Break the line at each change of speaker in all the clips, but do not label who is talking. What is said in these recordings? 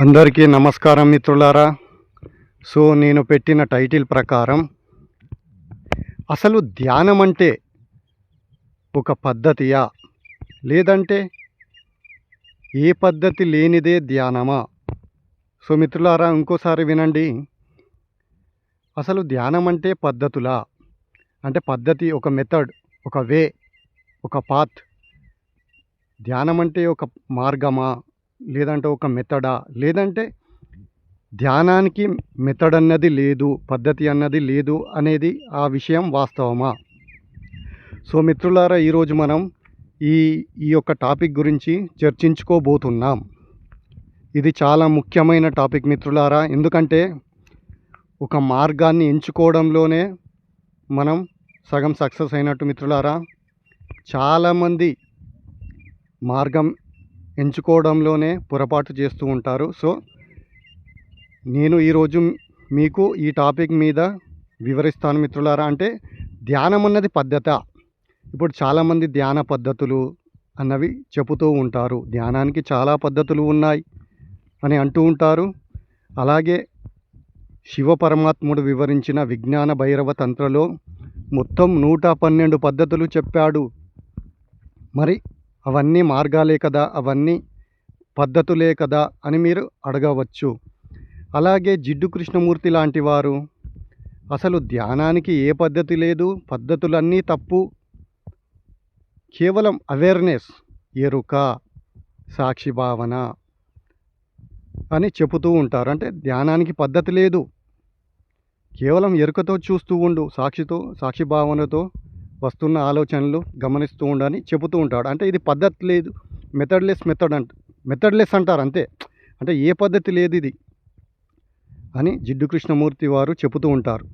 అందరికీ నమస్కారం మిత్రులారా. సో నేను పెట్టిన టైటిల్ ప్రకారం అసలు ధ్యానం అంటే ఒక పద్ధతియా? లేదంటే ఏ పద్ధతి లేనిదే ధ్యానమా? సో మిత్రులారా ఇంకోసారి వినండి. అసలు ధ్యానం అంటే పద్ధతులా? అంటే పద్ధతి ఒక మెథడ్ ఒక వే ఒక పాత్ ధ్యానం అంటే ఒక మార్గమా? లేదంటే ఒక మెథడా లేదంటే ధ్యానానికి మెథడ్ అన్నది లేదు పద్ధతి అన్నది లేదు అనేది ఆ విషయం వాస్తవమా? సో మిత్రులారా ఈరోజు మనం ఈ ఈ యొక్క టాపిక్ గురించి చర్చించుకోబోతున్నాం. ఇది చాలా ముఖ్యమైన టాపిక్ మిత్రులారా ఎందుకంటే ఒక మార్గాన్ని ఎంచుకోవడంలోనే మనం సగం సక్సెస్ అయినట్టు మిత్రులారా చాలామంది మార్గం ఎంచుకోవడంలోనే పొరపాటు చేస్తూ ఉంటారు. సో నేను ఈరోజు మీకు ఈ టాపిక్ మీద వివరిస్తాను మిత్రులారా. అంటే ధ్యానం అన్నది పద్ధత. ఇప్పుడు చాలామంది ధ్యాన పద్ధతులు అన్నవి చెబుతూ ఉంటారు. ధ్యానానికి చాలా పద్ధతులు ఉన్నాయి అని అంటూ ఉంటారు. అలాగే శివ పరమాత్ముడు వివరించిన విజ్ఞాన భైరవ తంత్రలో మొత్తం నూట పన్నెండు పద్ధతులు చెప్పాడు. మరి అవన్నీ మార్గాలే కదా అవన్నీ పద్ధతులే కదా అని మీరు అడగవచ్చు. అలాగే జిడ్డు కృష్ణమూర్తి లాంటి వారు అసలు ధ్యానానికి ఏ పద్ధతి లేదు పద్ధతులన్నీ తప్పు. కేవలం అవేర్నెస్ ఎరుక సాక్షి భావన అని చెబుతూ ఉంటారు. అంటే ధ్యానానికి పద్ధతి లేదు. కేవలం ఎరుకతో చూస్తూ ఉండు సాక్షితో సాక్షి భావనతో వస్తున్న ఆలోచనలు గమనిస్తూ ఉండని చెబుతూ ఉంటాడు. అంటే ఇది పద్ధతి లేదు. మెథడ్లెస్ మెథడ్ అంట మెథడ్లెస్ అంటారు అంతే. అంటే ఏ పద్ధతి లేదు ఇది అని జిడ్డు కృష్ణమూర్తి వారు చెబుతూ ఉంటారు.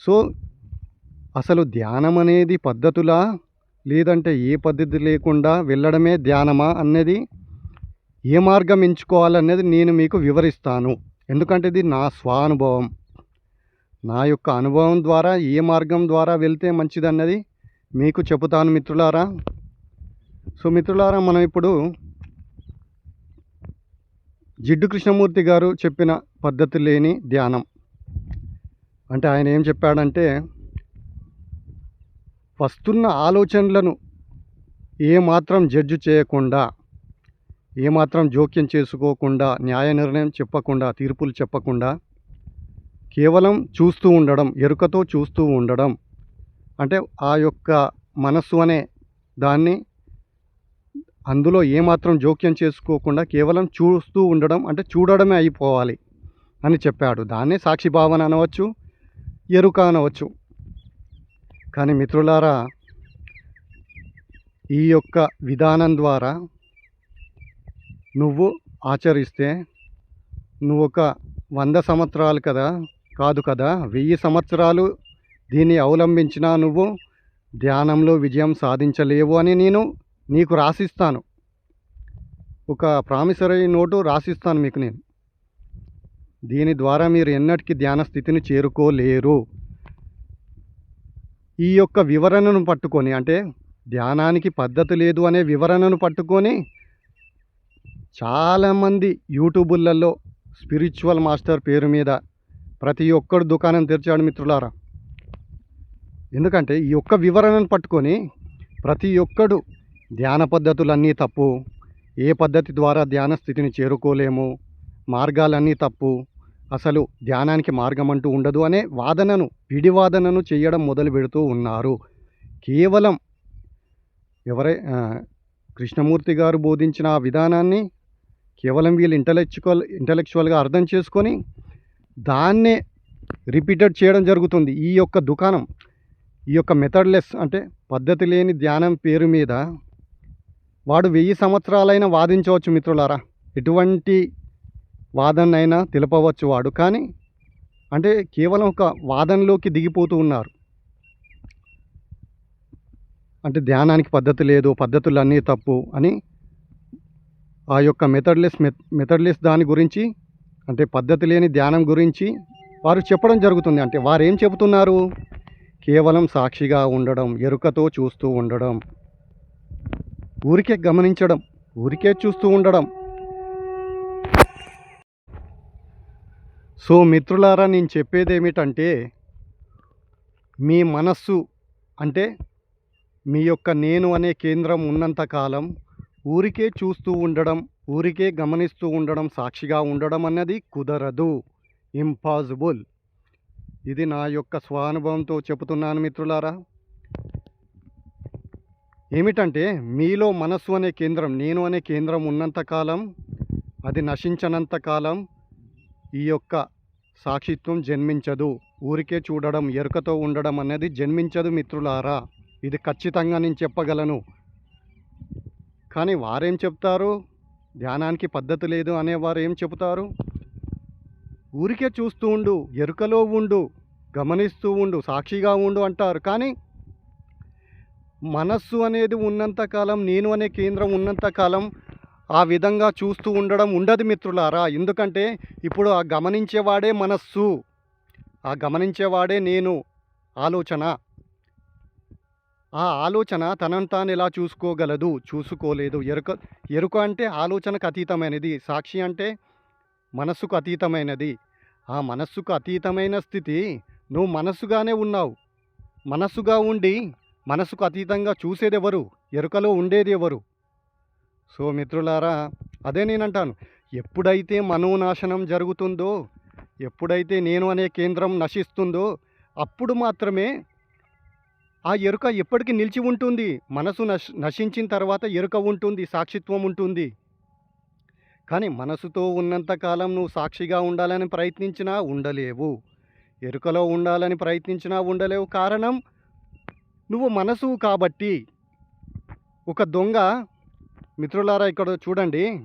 సో అసలు ధ్యానం అనేది పద్ధతులా? లేదంటే ఏ పద్ధతి లేకుండా వెళ్ళడమే ధ్యానమా అనేది ఏ మార్గం ఎంచుకోవాలనేది నేను మీకు వివరిస్తాను. ఎందుకంటే ఇది నా స్వానుభవం. నా యొక్క అనుభవం ద్వారా ఏ మార్గం ద్వారా వెళ్తే మంచిదన్నది మీకు చెబుతాను మిత్రులారా. సో మిత్రులారా మనం ఇప్పుడు జిడ్డు కృష్ణమూర్తి గారు చెప్పిన పద్ధతి లేని ధ్యానం. అంటే ఆయన ఏం చెప్పాడంటే వస్తున్న ఆలోచనలను ఏమాత్రం జడ్జు చేయకుండా ఏమాత్రం జోక్యం చేసుకోకుండా న్యాయ నిర్ణయం చెప్పకుండా తీర్పులు చెప్పకుండా కేవలం చూస్తూ ఉండడం ఎరుకతో చూస్తూ ఉండడం అంటే ఆ యొక్క మనస్సు అనే దాన్ని అందులో ఏమాత్రం జోక్యం చేసుకోకుండా కేవలం చూస్తూ ఉండడం అంటే చూడడమే అయిపోవాలి అని చెప్పాడు. దాన్నే సాక్షి భావన అనవచ్చు ఎరుక అనవచ్చు. కానీ మిత్రులారా ఈ యొక్క విధానం ద్వారా నువ్వు ఆచరిస్తే నువ్వు ఒక వంద సంవత్సరాలు కదా కాదు కదా? వెయ్యి సంవత్సరాలు దీన్ని అవలంబించినా నువ్వు ధ్యానంలో విజయం సాధించలేవు అని నేను నీకు రాసిస్తాను. ఒక ప్రామిసరీ నోటు రాసిస్తాను మీకు నేను. దీని ద్వారా మీరు ఎన్నటికీ ధ్యాన స్థితిని చేరుకోలేరు. ఈ యొక్క వివరణను పట్టుకొని అంటే ధ్యానానికి పద్ధతి లేదు అనే వివరణను పట్టుకొని చాలామంది యూట్యూబులలో స్పిరిచువల్ మాస్టర్ పేరు మీద ప్రతి ఒక్కడు దుకాణం తెరిచాడు మిత్రులారా. ఎందుకంటే ఈ ఒక్క వివరణను పట్టుకొని ప్రతి ఒక్కడు ధ్యాన పద్ధతులన్నీ తప్పు ఏ పద్ధతి ద్వారా ధ్యాన స్థితిని చేరుకోలేము మార్గాలన్నీ తప్పు అసలు ధ్యానానికి మార్గం అంటూ ఉండదు అనే వాదనను పిడివాదనను చేయడం మొదలు పెడుతూ ఉన్నారు. కేవలం ఎవరై కృష్ణమూర్తి గారు బోధించిన ఆ విధానాన్ని కేవలం వీళ్ళు ఇంటలెక్చువల్ ఇంటలెక్చువల్గా అర్థం చేసుకొని దాన్నే రిపీటెడ్ చేయడం జరుగుతుంది. ఈ యొక్క దుకాణం ఈ యొక్క మెథడ్లెస్ అంటే పద్ధతి లేని ధ్యానం పేరు మీద వాడు వెయ్యి సంవత్సరాలైనా వాదించవచ్చు మిత్రులారా. ఎటువంటి వాదనైనా తెలుపవచ్చు వాడు. కానీ అంటే కేవలం ఒక వాదనలోకి దిగిపోతూ ఉన్నారు. అంటే ధ్యానానికి పద్ధతి లేదు పద్ధతులు అన్నీ తప్పు అని ఆ యొక్క మెథడ్లెస్ మెథడ్లెస్ దాని గురించి అంటే పద్ధతి లేని ధ్యానం గురించి వారు చెప్పడం జరుగుతుంది. అంటే వారు ఏం చెబుతున్నారు? కేవలం సాక్షిగా ఉండడం ఎరుకతో చూస్తూ ఉండడం ఊరికే గమనించడం ఊరికే చూస్తూ ఉండడం. సో మిత్రులారా నేను చెప్పేది ఏమిటంటే మీ మనస్సు అంటే మీ యొక్క నేను అనే కేంద్రం ఉన్నంత కాలం ఊరికే చూస్తూ ఉండడం ఊరికే గమనిస్తూ ఉండడం సాక్షిగా ఉండడం అన్నది కుదరదు. ఇంపాసిబుల్. ఇది నా యొక్క స్వానుభవంతో చెబుతున్నాను మిత్రులారా. ఏమిటంటే మీలో మనస్సు అనే కేంద్రం నేను అనే కేంద్రం ఉన్నంత కాలం అది నశించనంతకాలం ఈ యొక్క సాక్షిత్వం జన్మించదు. ఊరికే చూడడం ఎరుకతో ఉండడం అనేది జన్మించదు మిత్రులారా. ఇది ఖచ్చితంగా నేను చెప్పగలను. కానీ వారేం చెప్తారు? ధ్యానానికి పద్ధతి లేదు అనేవారు ఏం చెబుతారు? ఊరికే చూస్తూ ఉండు ఎరుకలో ఉండు గమనిస్తూ ఉండు సాక్షిగా ఉండు అంటారు. కానీ మనస్సు అనేది ఉన్నంతకాలం నేను అనే కేంద్రం ఉన్నంతకాలం ఆ విధంగా చూస్తూ ఉండడం ఉండదు మిత్రులారా. ఎందుకంటే ఇప్పుడు ఆ గమనించేవాడే మనస్సు ఆ గమనించేవాడే నేను. ఆలోచన. ఆ ఆలోచన తనను తాను ఎలా చూసుకోగలదు చూసుకోలేదు. ఎరుక ఎరుక అంటే ఆలోచనకు అతీతమైనది సాక్షి అంటే మనస్సుకు అతీతమైనది. ఆ మనస్సుకు అతీతమైన స్థితి నువ్వు మనస్సుగానే ఉన్నావు. మనస్సుగా ఉండి మనసుకు అతీతంగా చూసేది ఎవరు ఎరుకలో ఉండేది ఎవరు సో మిత్రులారా అదే నేనంటాను. ఎప్పుడైతే మనోనాశనం జరుగుతుందో ఎప్పుడైతే నేను అనే కేంద్రం నశిస్తుందో అప్పుడు మాత్రమే ఆ ఎరుక ఎప్పటికీ నిలిచి ఉంటుంది? మనసు నశ నశించిన తర్వాత ఎరుక ఉంటుంది సాక్షిత్వం ఉంటుంది. కానీ మనసుతో ఉన్నంతకాలం నువ్వు సాక్షిగా ఉండాలని ప్రయత్నించినా ఉండలేవు. ఎరుకలో ఉండాలని ప్రయత్నించినా ఉండలేవు. కారణం? నువ్వు మనసు కాబట్టి. ఒక దొంగ మిత్రులారా ఇక్కడ చూడండి.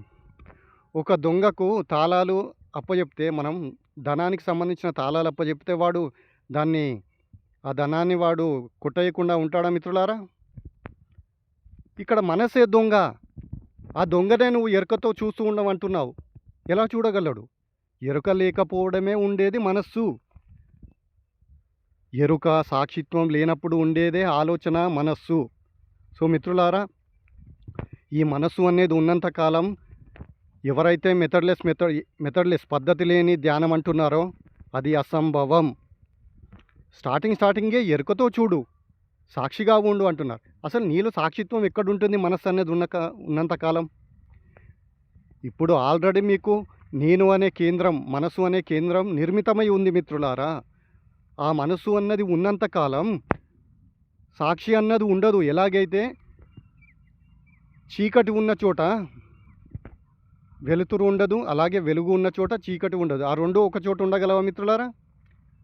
ఒక దొంగకు తాళాలు అప్పచెప్తే మనం ధనానికి సంబంధించిన తాళాలు అప్పచెప్తే వాడు దాన్ని ఆ ధనాన్ని వాడు కుట్టయకుండా ఉంటాడా మిత్రులారా? ఇక్కడ మనసే దొంగ. ఆ దొంగనే నువ్వు ఎరుకతో చూస్తూ ఉండమంటున్నావు. ఎలా చూడగలడు? ఎరుక లేకపోవడమే ఉండేది మనస్సు. ఎరుక సాక్షిత్వం లేనప్పుడు ఉండేదే ఆలోచన మనస్సు. సో మిత్రులారా ఈ మనస్సు అనేది ఉన్నంత కాలం ఎవరైతే మెథడ్లెస్ మెథడ్ మెథడ్లెస్ పద్ధతి లేని ధ్యానం అంటున్నారో అది అసంభవం. స్టార్టింగ్ స్టార్టింగే ఎరుకతో చూడు సాక్షిగా ఉండు అంటున్నారు. అసలు నీలో సాక్షిత్వం ఎక్కడుంటుంది మనస్సు అనేది ఉన్న ఉన్నంత కాలం? ఇప్పుడు ఆల్రెడీ మీకు నేను అనే కేంద్రం మనసు అనే కేంద్రం నిర్మితమై ఉంది మిత్రులారా. ఆ మనసు అన్నది ఉన్నంత కాలం సాక్షి అన్నది ఉండదు. ఎలాగైతే చీకటి ఉన్న చోట వెలుతురు ఉండదు అలాగే వెలుగు ఉన్న చోట చీకటి ఉండదు. ఆ రెండు ఒక చోట ఉండగలవా మిత్రులారా?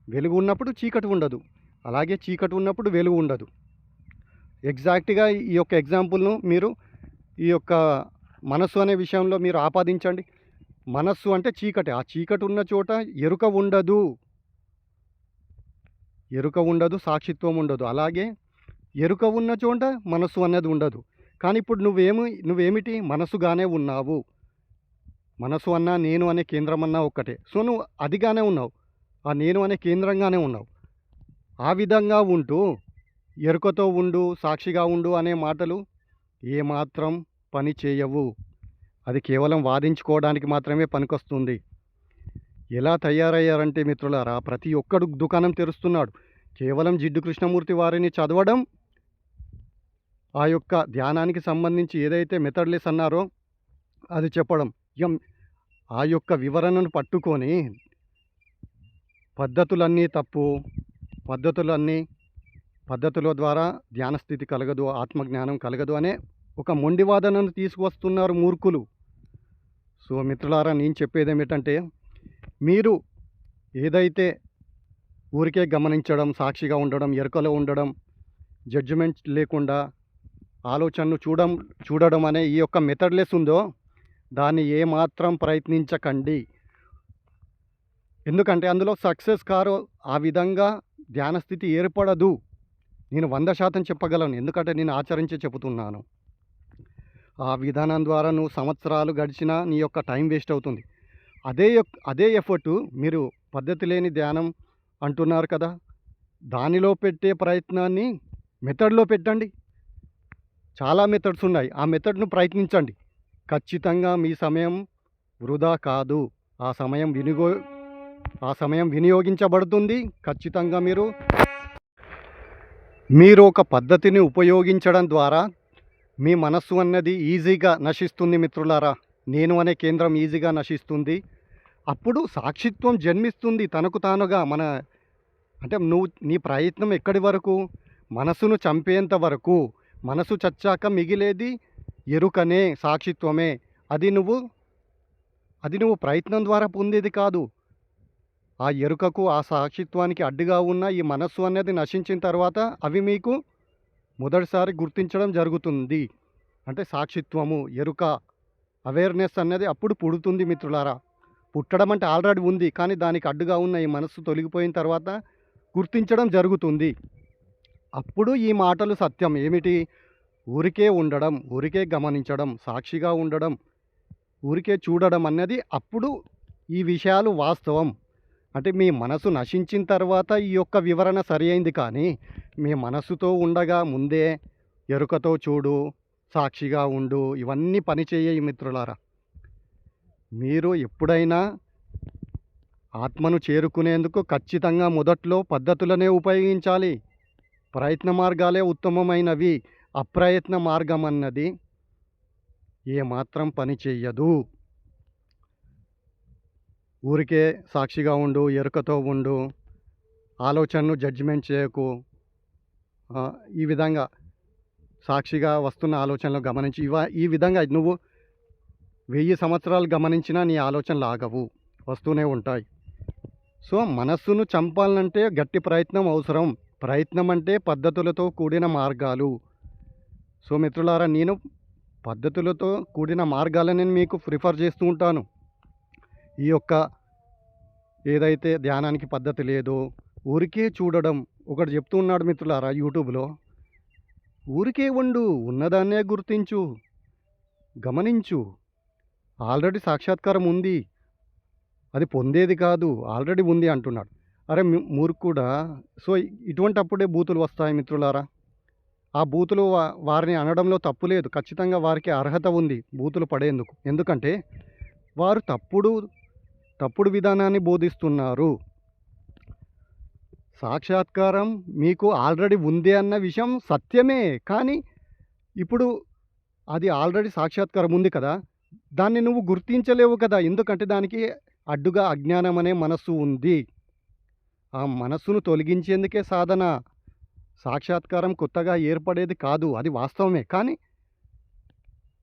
వెలుగు ఉన్నప్పుడు చీకటి ఉండదు. అలాగే చీకటి ఉన్నప్పుడు వెలుగు ఉండదు. ఎగ్జాక్ట్గా ఈ యొక్క ఎగ్జాంపుల్ను మీరు ఈ యొక్క మనస్సు అనే విషయంలో మీరు ఆపాదించండి. మనస్సు అంటే చీకటి. ఆ చీకటి ఉన్న చోట ఎరుక ఉండదు. ఎరుక ఉండదు సాక్షిత్వం ఉండదు. అలాగే ఎరుక ఉన్న చోట మనస్సు అనేది ఉండదు. కానీ ఇప్పుడు నువ్వేమి నువ్వేమిటి? మనసుగానే ఉన్నావు. మనసు అన్నా నేను అనే కేంద్రం అన్నా ఒక్కటే. సో నువ్వు అదిగానే ఉన్నావు. ఆ నేను అనే కేంద్రంగానే ఉన్నావు. ఆ విధంగా ఉంటూ ఎరుకతో ఉండు సాక్షిగా ఉండు అనే మాటలు ఏమాత్రం పని చేయవు. అది కేవలం వాదించుకోవడానికి మాత్రమే పనికొస్తుంది. ఎలా తయారయ్యారంటే మిత్రులారా ప్రతి ఒక్కడు దుకాణం తెరుస్తున్నాడు. కేవలం జిడ్డు కృష్ణమూర్తి వారిని చదవడం ఆ యొక్క ధ్యానానికి సంబంధించి ఏదైతే మెథడ్లెస్ అన్నారో అది చెప్పడం ఎం ఆ యొక్క వివరణను పట్టుకొని పద్ధతులన్నీ తప్పు. పద్ధతులన్నీ పద్ధతుల ద్వారా ధ్యానస్థితి కలగదు ఆత్మజ్ఞానం కలగదు అనే ఒక మొండివాదనను తీసుకువస్తున్నారు మూర్ఖులు. సో మిత్రులారా నేను చెప్పేది ఏమిటంటే మీరు ఏదైతే ఊరికే గమనించడం సాక్షిగా ఉండడం ఎరుకలో ఉండడం జడ్జిమెంట్ లేకుండా ఆలోచనను చూడం చూడడం అనే ఈ యొక్క మెథడ్లెస్ ఉందో దాన్ని ఏమాత్రం ప్రయత్నించకండి. ఎందుకంటే అందులో సక్సెస్ కారు ఆ విధంగా ధ్యాన స్థితి ఏర్పడదు. నేను వంద శాతం చెప్పగలను. ఎందుకంటే నేను ఆచరించి చెబుతున్నాను. ఆ విధానం ద్వారా నువ్వు సంవత్సరాలు గడిచినా నీ యొక్క టైం వేస్ట్ అవుతుంది. అదే యొక్క అదే ఎఫర్టు మీరు పద్ధతి లేని ధ్యానం అంటున్నారు కదా. దానిలో పెట్టే ప్రయత్నాన్ని మెథడ్లో పెట్టండి. చాలా మెథడ్స్ ఉన్నాయి. ఆ మెథడ్ను ప్రయత్నించండి. ఖచ్చితంగా మీ సమయం వృధా కాదు. ఆ సమయం వినిగో ఆ సమయం వినియోగించబడుతుంది. ఖచ్చితంగా మీరు మీరు ఒక పద్ధతిని ఉపయోగించడం ద్వారా మీ మనస్సు అన్నది ఈజీగా నశిస్తుంది మిత్రులారా. నేను అనే కేంద్రం ఈజీగా నశిస్తుంది. అప్పుడు సాక్షిత్వం జన్మిస్తుంది తనకు తానుగా మన అంటే నువ్వు నీ ప్రయత్నం ఎక్కడి వరకు? మనసును చంపేంత వరకు. మనసు చచ్చాక మిగిలేది ఎరుకనే సాక్షిత్వమే. అది నువ్వు అది నువ్వు ప్రయత్నం ద్వారా పొందేది కాదు. ఆ ఎరుకకు ఆ సాక్షిత్వానికి అడ్డుగా ఉన్న ఈ మనస్సు అనేది నశించిన తర్వాత అవి మీకు మొదటిసారి గుర్తించడం జరుగుతుంది. అంటే సాక్షిత్వము ఎరుక అవేర్నెస్ అనేది అప్పుడు పుడుతుంది మిత్రులారా. పుట్టడం అంటే ఆల్రెడీ ఉంది కానీ దానికి అడ్డుగా ఉన్న ఈ మనస్సు తొలగిపోయిన తర్వాత గుర్తించడం జరుగుతుంది. అప్పుడు ఈ మాటలు సత్యం. ఏమిటి? ఊరికే ఉండడం ఊరికే గమనించడం సాక్షిగా ఉండడం ఊరికే చూడడం అన్నది అప్పుడు ఈ విషయాలు వాస్తవం. అంటే మీ మనసు నశించిన తర్వాత ఈ యొక్క వివరణ సరి అయింది కానీ మీ మనసుతో ఉండగా ముందే ఎరుకతో చూడు సాక్షిగా ఉండు ఇవన్నీ పని మిత్రులారా. మీరు ఎప్పుడైనా ఆత్మను చేరుకునేందుకు ఖచ్చితంగా మొదట్లో పద్ధతులనే ఉపయోగించాలి. ప్రయత్న మార్గాలే ఉత్తమమైనవి. అప్రయత్న మార్గం అన్నది ఏమాత్రం పని చెయ్యదు. ఊరికే సాక్షిగా ఉండు ఎరుకతో ఉండు ఆలోచనను జడ్జిమెంట్ చేయకు. ఈ విధంగా సాక్షిగా వస్తున్న ఆలోచనలు గమనించి ఇవ ఈ విధంగా నువ్వు వెయ్యి సంవత్సరాలు గమనించినా నీ ఆలోచనలు ఆగవు వస్తూనే ఉంటాయి. సో మనస్సును చంపాలంటే గట్టి ప్రయత్నం అవసరం. ప్రయత్నం అంటే పద్ధతులతో కూడిన మార్గాలు. సో మిత్రులారా నేను పద్ధతులతో కూడిన మార్గాలని మీకు ప్రిఫర్ చేస్తూ ఉంటాను. ఈ యొక్క ఏదైతే ధ్యానానికి పద్ధతి లేదో ఊరికే చూడడం ఒకటి చెప్తూ ఉన్నాడు మిత్రులారా యూట్యూబ్లో. ఊరికే ఉండు ఉన్నదాన్నే గుర్తించు గమనించు. ఆల్రెడీ సాక్షాత్కారం ఉంది. అది పొందేది కాదు ఆల్రెడీ ఉంది అంటున్నాడు. అరే మూర్ఖుడా. సో ఇటువంటి అప్పుడే బూతులు వస్తాయి మిత్రులారా. ఆ బూతులు వా- వారిని అనడంలో తప్పు లేదు. ఖచ్చితంగా వారికి అర్హత ఉంది బూతులు పడేందుకు. ఎందుకంటే వారు తప్పుడు తప్పుడు విధానాన్ని బోధిస్తున్నారు. సాక్షాత్కారం మీకు ఆల్రెడీ ఉంది అన్న విషయం సత్యమే కానీ ఇప్పుడు అది ఆల్రెడీ సాక్షాత్కారం ఉంది కదా. దాన్ని నువ్వు గుర్తించలేవు కదా ఎందుకంటే దానికి అడ్డుగా అజ్ఞానం అనే మనస్సు ఉంది. ఆ మనస్సును తొలగించేందుకే సాధన. సాక్షాత్కారం కొత్తగా ఏర్పడేది కాదు అది వాస్తవమే. కానీ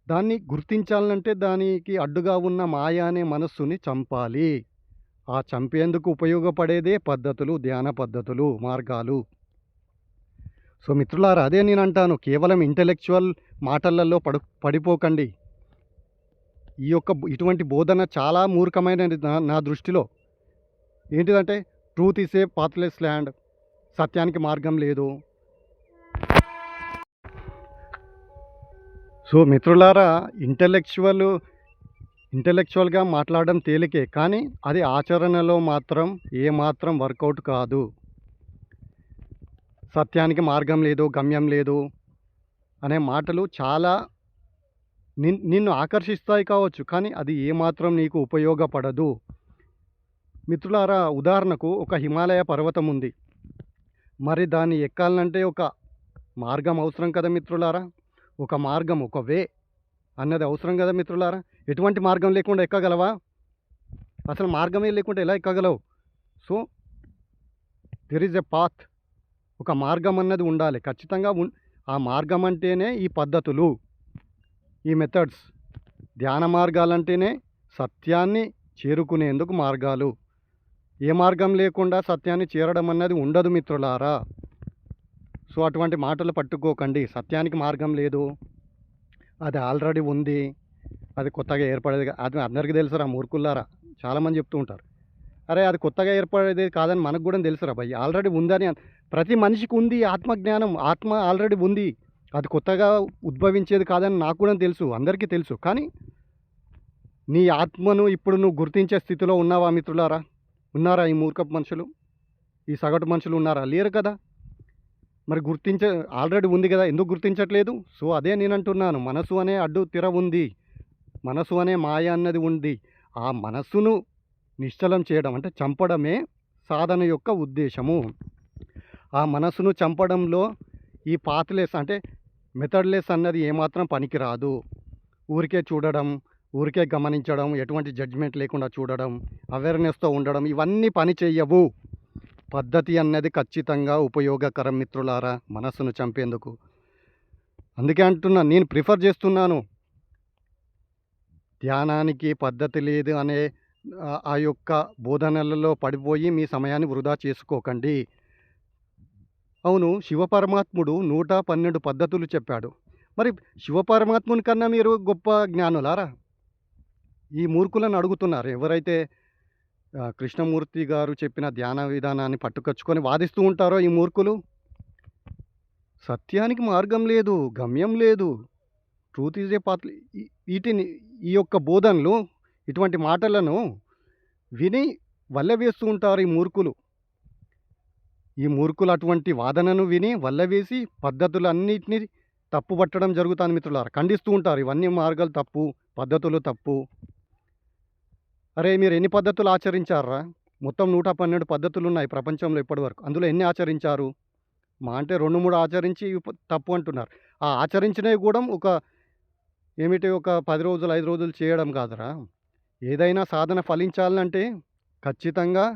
దాన్ని గుర్తించాలంటే దానికి అడ్డుగా ఉన్న మాయ అనే మనస్సుని చంపాలి. ఆ చంపేందుకు ఉపయోగపడేదే పద్ధతులు ధ్యాన పద్ధతులు మార్గాలు. సో మిత్రులారా అదే నేను అంటాను కేవలం ఇంటెలెక్చువల్ మాటలలో పడు పడిపోకండి. ఈ యొక్క ఇటువంటి బోధన చాలా మూర్ఖమైనది నా నా దృష్టిలో. ఏంటిదంటే truth is a pathless land. సత్యానికి మార్గం లేదు. సో మిత్రులారా ఇంటలెక్చువల్ ఇంటలెక్చువల్గా మాట్లాడడం తేలికే కానీ అది ఆచరణలో మాత్రం ఏ మాత్రం వర్కౌట్ కాదు. సత్యానికి మార్గం లేదు గమ్యం లేదు అనే మాటలు చాలా నిన్ నిన్ను ఆకర్షిస్తాయి కావచ్చు కానీ అది ఏమాత్రం నీకు ఉపయోగపడదు. మిత్రులారా ఉదాహరణకు ఒక హిమాలయ పర్వతం ఉంది. మరి దాన్ని ఎక్కాలంటే ఒక మార్గం అవసరం కదా మిత్రులారా? ఒక మార్గం ఒక వే అన్నది అవసరం కదా మిత్రులారా? ఎటువంటి మార్గం లేకుండా ఎక్కగలవా? అసలు మార్గమే లేకుండా ఎలా ఎక్కగలవు? So there is a path ఒక మార్గం అన్నది ఉండాలి. ఖచ్చితంగా ఆ మార్గం అంటేనే ఈ పద్ధతులు ఈ మెథడ్స్ ధ్యాన మార్గాలంటేనే సత్యాన్ని చేరుకునేందుకు మార్గాలు. ఏ మార్గం లేకుండా సత్యాన్ని చేరడం అన్నది ఉండదు మిత్రులారా. సో అటువంటి మాటలు పట్టుకోకండి. సత్యానికి మార్గం లేదు. అది ఆల్రెడీ ఉంది. అది కొత్తగా ఏర్పడేది అది అందరికీ తెలుసురా మూర్ఖుల్లారా. చాలామంది చెప్తూ ఉంటారు. అరే అది కొత్తగా ఏర్పడేది కాదని మనకు కూడా తెలుసురా భయ్ ఆల్రెడీ ఉందని ప్రతి మనిషికి ఉంది ఆత్మజ్ఞానం. ఆత్మ ఆల్రెడీ ఉంది. అది కొత్తగా ఉద్భవించేది కాదని నాకు కూడా తెలుసు. అందరికీ తెలుసు. కానీ నీ ఆత్మను ఇప్పుడు నువ్వు గుర్తించే స్థితిలో ఉన్నావా మిత్రులారా? ఉన్నారా ఈ మూర్ఖపు మనుషులు? ఈ సగటు మనుషులు ఉన్నారా? లేరు కదా? మరి గుర్తించ ఆల్రెడీ ఉంది కదా ఎందుకు గుర్తించట్లేదు? సో అదే నేను అంటున్నాను మనసు అనే అడ్డు తిర ఉంది. మనసు అనే మాయ అన్నది ఉంది. ఆ మనస్సును నిశ్చలం చేయడం అంటే చంపడమే సాధన యొక్క ఉద్దేశము. ఆ మనసును చంపడంలో ఈ పాత్లెస్ అంటే మెథడ్లెస్ అన్నది ఏమాత్రం పనికిరాదు. ఊరికే చూడడం ఊరికే గమనించడం ఎటువంటి జడ్జ్మెంట్ లేకుండా చూడడం అవేర్నెస్తో ఉండడం ఇవన్నీ పని చెయ్యవు. పద్ధతి అన్నది ఖచ్చితంగా ఉపయోగకరం మిత్రులారా మనస్సును చంపేందుకు. అందుకే అంటున్నా నేను ప్రిఫర్ చేస్తున్నాను. ధ్యానానికి పద్ధతి లేదు అనే ఆ- యొక్క బోధనలలో పడిపోయి మీ సమయాన్ని వృధా చేసుకోకండి. అవును శివపరమాత్ముడు నూట పన్నెండు పద్ధతులు చెప్పాడు. మరి శివపరమాత్ముని కన్నా మీరు గొప్ప జ్ఞానులారా? ఈ మూర్ఖులను అడుగుతున్నారు. ఎవరైతే కృష్ణమూర్తి గారు చెప్పిన ధ్యాన విధానాన్ని పట్టుకొచ్చుకొని వాదిస్తూ ఉంటారో ఈ మూర్ఖులు? సత్యానికి మార్గం లేదు గమ్యం లేదు. ట్రూత్ ఈజ్ ఏ పాత్ర వీటిని ఈ యొక్క బోధనలు ఇటువంటి మాటలను విని వల్లవేస్తూ ఉంటారు ఈ మూర్ఖులు. ఈ మూర్ఖులు అటువంటి వాదనను విని వల్లవేసి పద్ధతులన్నిటినీ తప్పు పట్టడం జరుగుతుంది మిత్రులారా. ఖండిస్తూ ఉంటారు ఇవన్నీ మార్గాలు తప్పు పద్ధతులు తప్పు. అరే మీరు ఎన్ని పద్ధతులు ఆచరించారా మొత్తం నూట పన్నెండు పద్ధతులు ఉన్నాయి ప్రపంచంలో ఇప్పటివరకు. అందులో ఎన్ని ఆచరించారు? మా అంటే రెండు మూడు ఆచరించి తప్పు అంటున్నారు. ఆ ఆచరించినవి కూడా ఒక ఏమిటి ఒక పది రోజులు ఐదు రోజులు చేయడం కాదురా. ఏదైనా సాధన ఫలించాలంటే ఖచ్చితంగా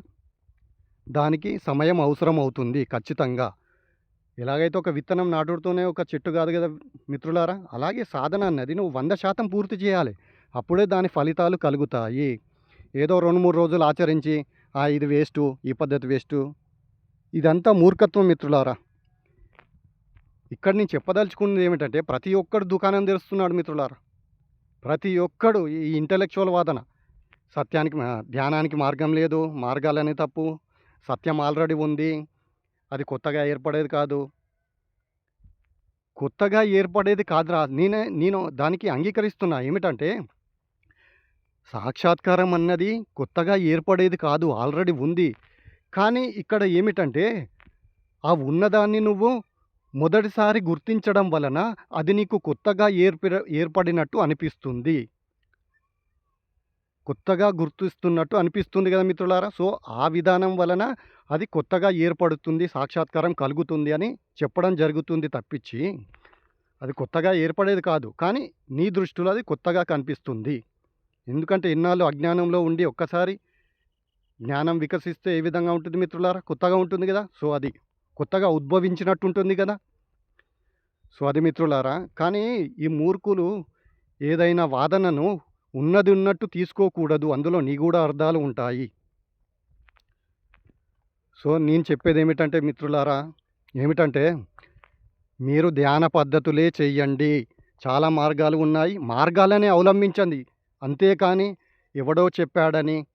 దానికి సమయం అవసరం అవుతుంది ఖచ్చితంగా. ఎలాగైతే ఒక విత్తనం నాటుడుతూనే ఒక చెట్టు కాదు కదా మిత్రులారా? అలాగే సాధన అన్నది నువ్వు వంద శాతం పూర్తి చేయాలి. అప్పుడే దాని ఫలితాలు కలుగుతాయి. ఏదో రెండు మూడు రోజులు ఆచరించి "ఆ, ఇది వేస్టు ఈ పద్ధతి వేస్టు. ఇదంతా మూర్ఖత్వం మిత్రులారా. ఇక్కడ నేను చెప్పదలుచుకున్నది ఏమిటంటే ప్రతి ఒక్కడు దుకాణం తెరుస్తున్నాడు మిత్రులారా. ప్రతి ఒక్కడు ఈ ఇంటలెక్చువల్ వాదన. సత్యానికి ధ్యానానికి మార్గం లేదు మార్గాలనే తప్పు. సత్యం ఆల్రెడీ ఉంది. అది కొత్తగా ఏర్పడేది కాదు. కొత్తగా ఏర్పడేది కాదురా. నేనే నేను దానికి అంగీకరిస్తున్నా. ఏమిటంటే సాక్షాత్కారం అన్నది కొత్తగా ఏర్పడేది కాదు ఆల్రెడీ ఉంది. కానీ ఇక్కడ ఏమిటంటే ఆ ఉన్నదాన్ని నువ్వు మొదటిసారి గుర్తించడం వలన అది నీకు కొత్తగా ఏర్ప ఏర్పడినట్టు అనిపిస్తుంది. కొత్తగా గుర్తిస్తున్నట్టు అనిపిస్తుంది కదా మిత్రులారా? సో ఆ విధానం వలన అది కొత్తగా ఏర్పడుతుంది సాక్షాత్కారం కలుగుతుంది అని చెప్పడం జరుగుతుంది తప్పించి అది కొత్తగా ఏర్పడేది కాదు. కానీ నీ దృష్టిలో అది కొత్తగా కనిపిస్తుంది. ఎందుకంటే ఇన్నాళ్ళు అజ్ఞానంలో ఉండి ఒక్కసారి జ్ఞానం వికసిస్తే ఏ విధంగా ఉంటుంది మిత్రులారా? కొత్తగా ఉంటుంది కదా? సో అది కొత్తగా ఉద్భవించినట్టు ఉంటుంది కదా? సో అది మిత్రులారా కానీ ఈ మూర్ఖులు ఏదైనా వాదనను ఉన్నది ఉన్నట్టు తీసుకోకూడదు. అందులో నిగూఢ అర్థాలు ఉంటాయి. సో నేను చెప్పేది ఏమిటంటే మిత్రులారా ఏమిటంటే మీరు ధ్యాన పద్ధతులే చేయండి. చాలా మార్గాలు ఉన్నాయి. మార్గాలనే అవలంబించండి. అంతేకాని ఎవడో చెప్పాడని.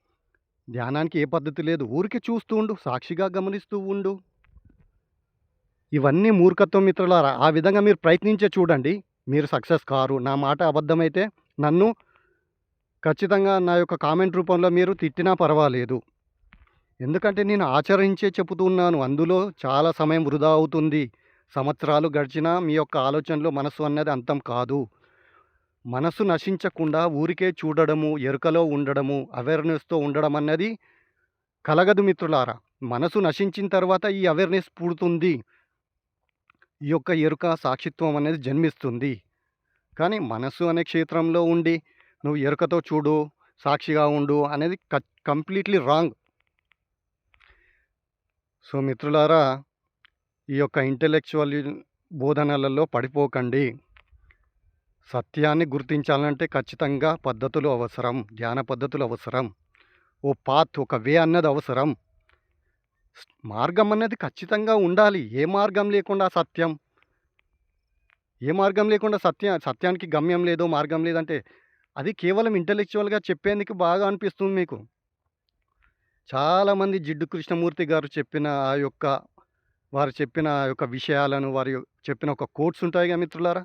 ధ్యానానికి ఏ పద్ధతి లేదు. ఊరికే చూస్తూ ఉండు. సాక్షిగా గమనిస్తూ ఉండు. ఇవన్నీ మూర్ఖత్వం మిత్రులారా. ఆ విధంగా మీరు ప్రయత్నించే చూడండి. మీరు సక్సెస్ కారు. నా మాట అబద్ధమైతే నన్ను ఖచ్చితంగా నా యొక్క కామెంట్ రూపంలో మీరు తిట్టినా పర్వాలేదు. ఎందుకంటే నేను ఆచరించే చెబుతున్నాను అందులో చాలా సమయం వృధా అవుతుంది. సంవత్సరాలు గడిచినా మీ యొక్క ఆలోచనలో మనసు అన్నది అంతం కాదు. మనసు నశించకుండా ఊరికే చూడడము ఎరుకలో ఉండడము అవేర్నెస్తో ఉండడం అన్నది కలగదు మిత్రులారా. మనసు నశించిన తర్వాత ఈ అవేర్నెస్ పుడుతుంది. ఈ యొక్క ఎరుక సాక్షిత్వం అనేది జన్మిస్తుంది. కానీ మనసు అనే క్షేత్రంలో ఉండి నువ్వు ఎరుకతో చూడు సాక్షిగా ఉండు అనేది కంప్లీట్లీ రాంగ్ సో మిత్రులారా ఈ యొక్క ఇంటెలెక్చువల్ బోధనలలో పడిపోకండి. సత్యాన్ని గుర్తించాలంటే ఖచ్చితంగా పద్ధతులు అవసరం ధ్యాన పద్ధతులు అవసరం. ఓ పాత్ ఒక వే అన్నది అవసరం. మార్గం అన్నది ఖచ్చితంగా ఉండాలి. ఏ మార్గం లేకుండా సత్యం? ఏ మార్గం లేకుండా సత్య సత్యానికి గమ్యం లేదో మార్గం లేదంటే అది కేవలం ఇంటలెక్చువల్గా చెప్పేందుకు బాగా అనిపిస్తుంది మీకు. చాలామంది జిడ్డు కృష్ణమూర్తి గారు చెప్పిన ఆ యొక్క వారు చెప్పిన ఆ యొక్క విషయాలను వారి చెప్పిన ఒక కోట్స్ ఉంటాయిగా మిత్రులారా?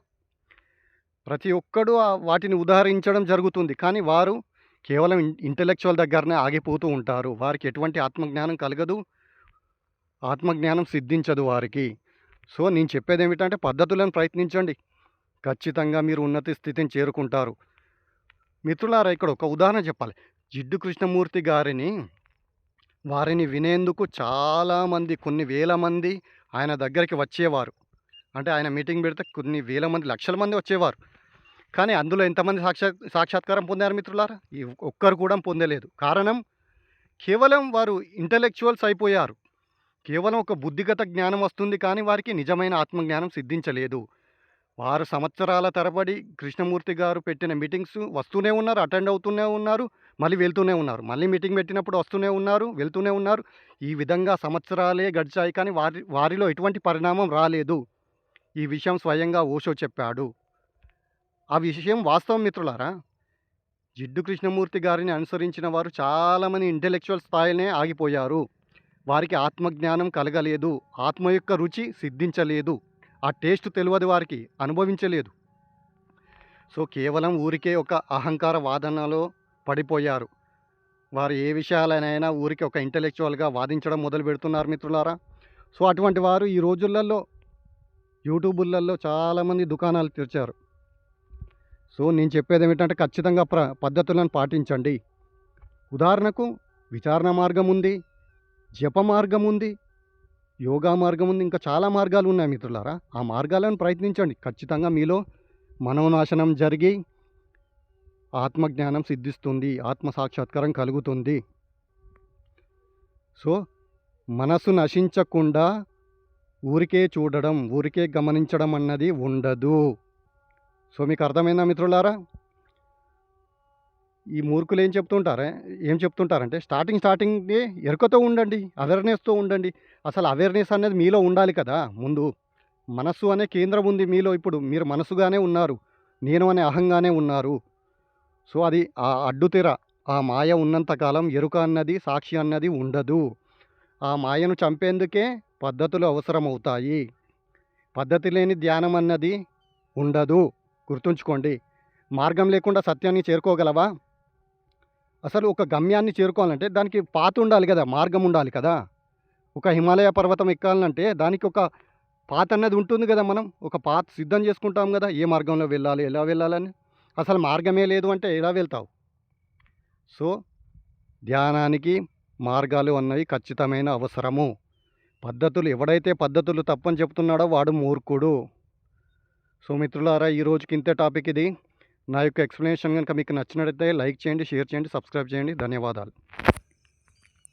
ప్రతి ఒక్కడు వాటిని ఉదహరించడం జరుగుతుంది. కానీ వారు కేవలం ఇంటెలెక్చువల్ దగ్గరనే ఆగిపోతూ ఉంటారు. వారికి ఎటువంటి ఆత్మజ్ఞానం కలగదు. ఆత్మజ్ఞానం సిద్ధించదు వారికి. సో నేను చెప్పేది ఏమిటంటే పద్ధతులను ప్రయత్నించండి. ఖచ్చితంగా మీరు ఉన్నత స్థితిని చేరుకుంటారు. మిత్రులారా ఇక్కడ ఒక ఉదాహరణ చెప్పాలి. జిడ్డు కృష్ణమూర్తి గారిని వారిని వినేందుకు చాలామంది కొన్ని వేల మంది ఆయన దగ్గరికి వచ్చేవారు. అంటే ఆయన మీటింగ్ పెడితే కొన్ని వేల మంది లక్షల మంది వచ్చేవారు. కానీ అందులో ఎంతమంది సాక్షా సాక్షాత్కారం పొందారు మిత్రులారా? ఈ ఒక్కరు కూడా పొందలేదు. కారణం కేవలం వారు ఇంటలెక్చువల్స్ అయిపోయారు. కేవలం ఒక బుద్ధిగత జ్ఞానం వస్తుంది కానీ వారికి నిజమైన ఆత్మజ్ఞానం సిద్ధించలేదు. వారు సంవత్సరాల తరబడి కృష్ణమూర్తి గారు పెట్టిన మీటింగ్స్ వస్తూనే ఉన్నారు అటెండ్ అవుతూనే ఉన్నారు మళ్ళీ వెళ్తూనే ఉన్నారు. మళ్ళీ మీటింగ్ పెట్టినప్పుడు వస్తూనే ఉన్నారు వెళ్తూనే ఉన్నారు. ఈ విధంగా సంవత్సరాలే గడిచాయి కానీ వారి వారిలో ఎటువంటి పరిణామం రాలేదు. ఈ విషయం స్వయంగా ఓషో చెప్పాడు. ఆ విషయం వాస్తవం మిత్రులారా. జిడ్డు కృష్ణమూర్తి గారిని అనుసరించిన వారు చాలామంది ఇంటెలెక్చువల్ స్థాయినే ఆగిపోయారు. వారికి ఆత్మజ్ఞానం కలగలేదు. ఆత్మ యొక్క రుచి సిద్ధించలేదు. ఆ టేస్ట్ తెలియదు వారికి అనుభవించలేదు. సో కేవలం ఊరికే ఒక అహంకార వాదనలో పడిపోయారు. వారు ఏ విషయాలనైనా ఊరికి ఒక ఇంటెలెక్చువల్గా వాదించడం మొదలు పెడుతున్నారు మిత్రులారా. సో అటువంటి వారు ఈ రోజులలో యూట్యూబులలో చాలామంది దుకాణాలు తెరిచారు. సో నేను చెప్పేది ఏమిటంటే ఖచ్చితంగా ప్ర పద్ధతులను పాటించండి. ఉదాహరణకు విచారణ మార్గం ఉంది జప మార్గం ఉంది యోగా మార్గం ఉంది ఇంకా చాలా మార్గాలు ఉన్నాయి మిత్రులారా. ఆ మార్గాలను ప్రయత్నించండి. ఖచ్చితంగా మీలో మనోనాశనం జరిగి ఆత్మజ్ఞానం సిద్ధిస్తుంది ఆత్మ సాక్షాత్కారం కలుగుతుంది. సో మనసు నశించకుండా ఊరికే చూడడం ఊరికే గమనించడం అన్నది ఉండదు. సో మీకు అర్థమైందా మిత్రులారా? ఈ మూర్ఖులు ఏం చెప్తుంటారే? ఏం చెప్తుంటారంటే స్టార్టింగ్ స్టార్టింగ్ ఎరుకతో ఉండండి అవేర్నెస్తో ఉండండి. అసలు అవేర్నెస్ అనేది మీలో ఉండాలి కదా ముందు. మనస్సు అనే కేంద్రం ఉంది మీలో ఇప్పుడు. మీరు మనసుగానే ఉన్నారు. నేను అనే అహంగానే ఉన్నారు. సో అది ఆ అడ్డుతెర ఆ మాయ ఉన్నంతకాలం ఎరుక అన్నది సాక్షి అన్నది ఉండదు. ఆ మాయను చంపేందుకే పద్ధతులు అవసరమవుతాయి. పద్ధతి లేని ధ్యానం అన్నది ఉండదు. గుర్తుంచుకోండి. మార్గం లేకుండా సత్యాన్ని చేరుకోగలవా? అసలు ఒక గమ్యాన్ని చేరుకోవాలంటే దానికి పాత ఉండాలి కదా మార్గం ఉండాలి కదా. ఒక హిమాలయ పర్వతం ఎక్కాలంటే దానికి ఒక పాత అన్నది ఉంటుంది కదా మనం. ఒక పాత సిద్ధం చేసుకుంటాం కదా ఏ మార్గంలో వెళ్ళాలి ఎలా వెళ్ళాలని. అసలు మార్గమే లేదు అంటే ఎలా వెళ్తావు? సో ధ్యానానికి మార్గాలు అన్నవి ఖచ్చితమైన అవసరము. పద్ధతులు ఎవడైతే పద్ధతులు తప్పని చెప్తున్నాడో వాడు మూర్ఖుడు. సో మిత్రులారా ఈ రోజుకి ఇంతే టాపిక్ ఇది. నా యొక్క ఎక్స్ప్లెనేషన్ కనుక మీకు నచ్చినట్లయితే లైక్ చేయండి షేర్ చేయండి సబ్స్క్రైబ్ చేయండి. ధన్యవాదాలు.